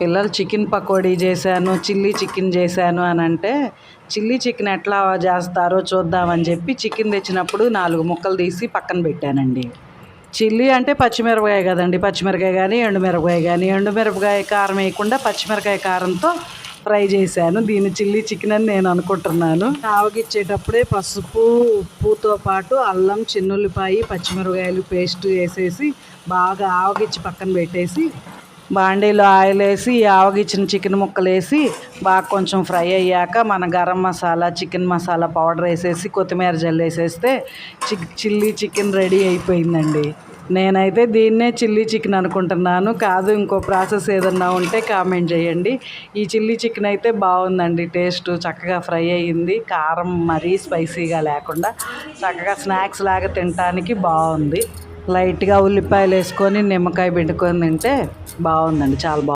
పిల్లలు చికెన్ పకోడీ చేశాను chilli chicken చేశాను అని అంటే చిల్లీ చికెన్ ఎట్లా చేస్తారో చూద్దామని చెప్పి చికెన్ తెచ్చినప్పుడు నాలుగు ముక్కలు తీసి పక్కన పెట్టానండి. చిల్లీ అంటే పచ్చిమిరపకాయ కదండి పచ్చిమిరపకాయ కానీ ఎండుమిరపకాయ కానీ ఎండుమిరపకాయ కారం వేయకుండా పచ్చిమిరపకాయ కారంతో ఫ్రై చేశాను. దీన్ని చిల్లీ చికెన్ అని నేను అనుకుంటున్నాను. ఆవగిచ్చేటప్పుడే పసుపు ఉప్పుతో పాటు అల్లం చిన్నుల్లిపాయి పచ్చిమిరపకాయలు పేస్ట్ వేసేసి బాగా ఆవగిచ్చి పక్కన పెట్టేసి బాండీలో ఆయిల్ వేసి ఆవగిచ్చిన చికెన్ ముక్కలు వేసి బాగా కొంచెం ఫ్రై అయ్యాక మన గరం మసాలా చికెన్ మసాలా పౌడర్ వేసేసి కొత్తిమీర జల్లు వేసేస్తే చిక్ చిల్లీ చికెన్ రెడీ అయిపోయిందండి. నేనైతే దీన్నే చిల్లీ చికెన్ అనుకుంటున్నాను. కాదు ఇంకో ప్రాసెస్ ఏదన్నా ఉంటే కామెంట్ చేయండి ఈ చిల్లీ చికెన్ అయితే బాగుందండి టేస్ట్ చక్కగా ఫ్రై అయ్యింది. కారం మరీ స్పైసీగా లేకుండా చక్కగా స్నాక్స్ లాగా తినడానికి బాగుంది లైట్గా ఉల్లిపాయలు వేసుకొని నిమ్మకాయ పెట్టుకొని తింటే బాగుందండి చాలా బాగుంది